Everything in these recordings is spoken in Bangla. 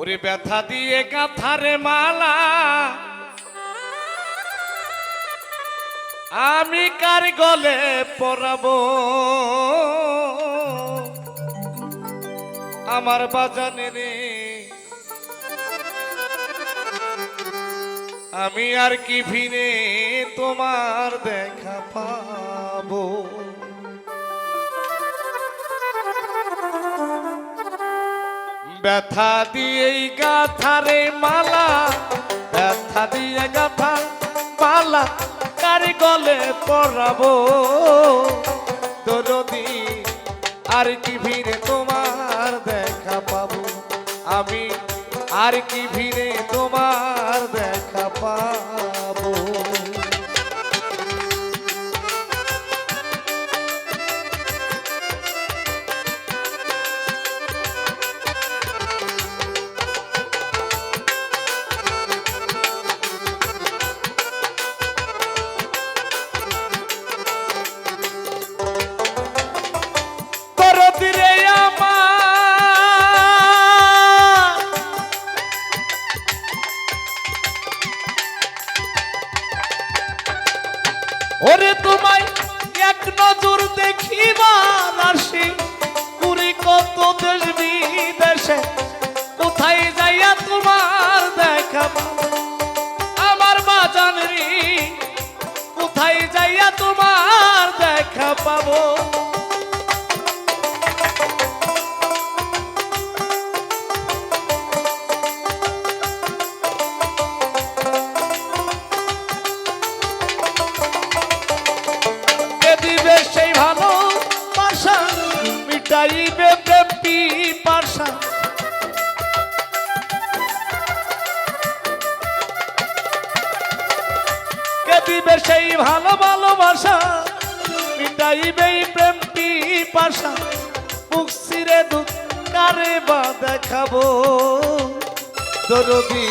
ওরে ব্যথা দিয়ে কাঁথারে মালা। আমি কার গলে পরাবো? আমার বাজানে রে আমি আর কি ভিনে তোমার দেখা পাবো? ব্যথা দিয়েই গাথারে মালা, ব্যথা দিয়ে গাথা মালা, কার গলে পড়াবো দরদি, আর কি ভিড়ে তোমার দেখা পাবো? আমি আর কি ওরে তোমায় এক নজর দেখিবার আসি পুরি কত দেশ বিদেশে, কোথায় যাইয়া তোমার দেখা? আমার মা জানি কোথায় যাইয়া তোমার দেখা পাবো কে সেই ভালো ভালোবাসা, মিটাইবে এই প্রেমটি পাশা? মুখ সিরে দুঃখ কারে বা দেখাবো দরদি,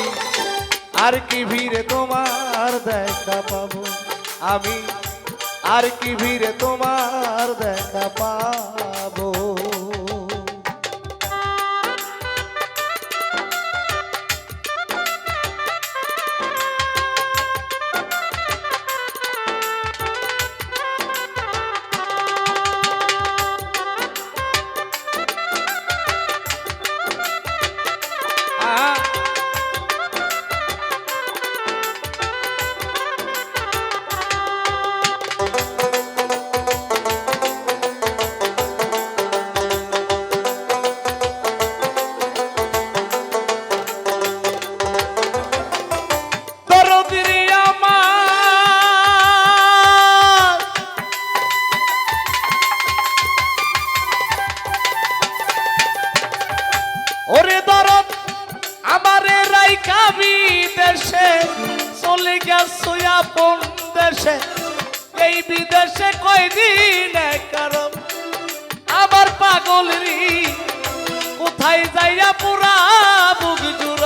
আর কি ভিড়ে তোমার দেখা পাবো? আমি, আর কি ভিড়ে তোমার দেখা পাবো? আবার পাগলরি কোথায় যাইয়া পুরা বুক জুড়াবো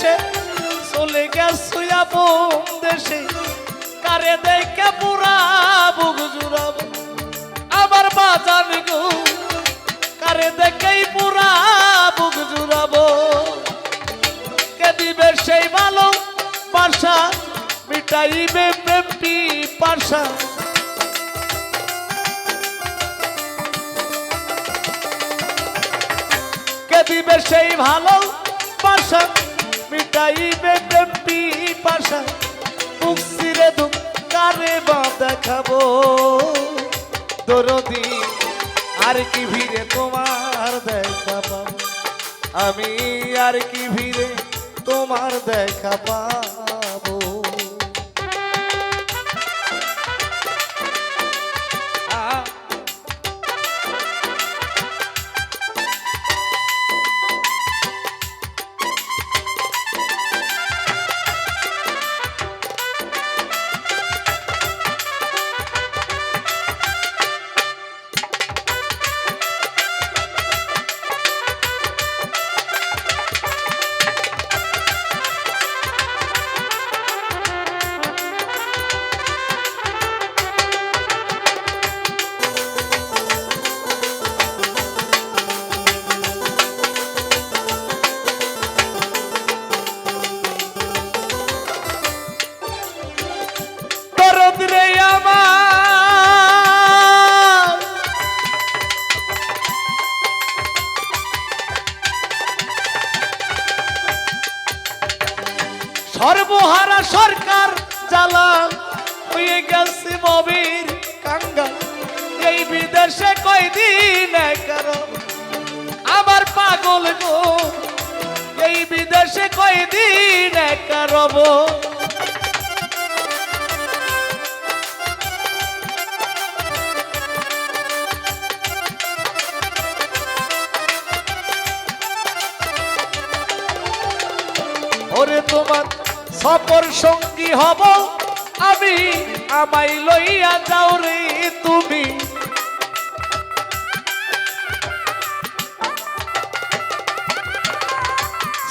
বিদেশে চলে গেছো আপন দেশে। কারে দেখে পুরা বুক জুড়াবো। আমার বাজান গো, কারে দেখেই পুরা বুক জুড়াবো। কে সেই ভালো পাশা, মিটাইবে প্রেমটি পাশা। কে দিবে সেই ভালো পাশা মিটাইবে প্রেমটি পাশা মুক্তিরে দুঃখ কারে বা দেখাবো দরদি, আর কি ভিড়ে তোমার দেখা পাবো? আমি আর কি ভিড়ে তোমার দেখা পাবো? সর্বহারা সরকার জ্বালা হয়ে গেছে মবির কাঙ্গাল এই বিদেশে কয়দিন কারও আমার পাগল গো, এই বিদেশে কয়দিন ওরে তোমার সফর সঙ্গী হব, আমি আমায় লইয়া যাও রে তুমি।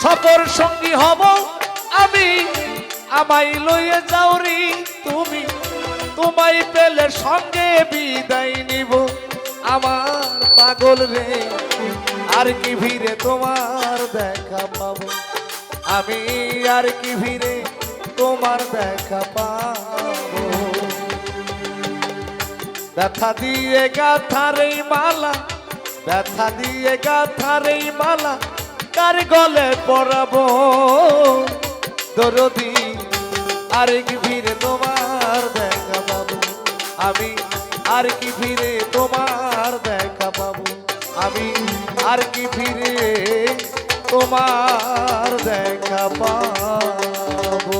সফর সঙ্গী হব, আমি আমায় লইয়া যাও রে তুমি। তোমায় পেলে সঙ্গে বিদায় নিব, আমার পাগল রে। আর কি ভিড়ে তোমার দেখা পাবো? আমি আর কি ভিড়ে তোমার দেখা পাবো? ব্যথা দিয়ে গাথার মালা, ব্যথা দিয়ে গাথার মালা কার গলে পরাবো? দরদি, আর কি ভিড়ে তোমার দেখা পাবো? আমি আর কি ভিড়ে তোমার দেখা পাবো? আমি আর কি ফিরে তোমার দেখা পাবো।